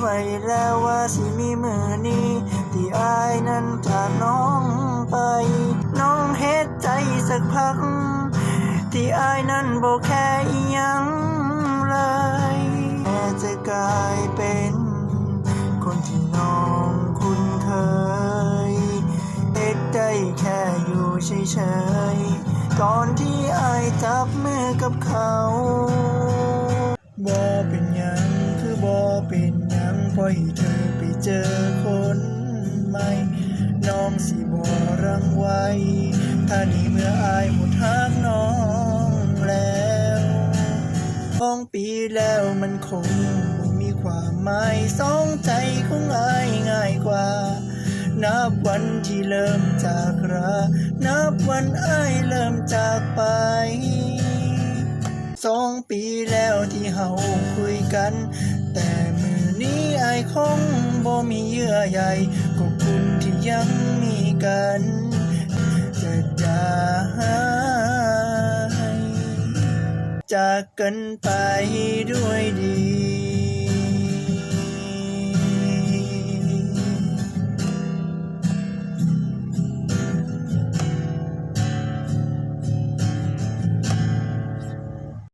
ไว้แล้วว่าสิมีมือนี้ที่อายนั้นจากน้องไป น้องเฮ็ดใจสักพัก ที่อายนั้นบอกแค่อีหยังเลยแค่จะกลายเป็น คนที่น้องคุ้นเคยเฮ็ดได้แค่อยู่เฉยๆก่อนที่อายจับมือกับเขาบ่เป็นหยังคือบ่เป็น หยังปล่อยเธอไปเจอคนใหม่ น้องสิบ่รังไว้ ถ้านี่เมื่ออายหมดทางน้องแล้วสองปีแล้วมันคงมีความหมายสองใจของอายง่ายกว่า นับวันที่เริ่มจากรานับวันอายเริ่มจากไปสองปีแล้วที่เฮาคุยกัน แต่มือนี้อายคงบ่มีเยื่อใยขอบคุณที่ยังมีกันจะได้จากกันไปด้วยดี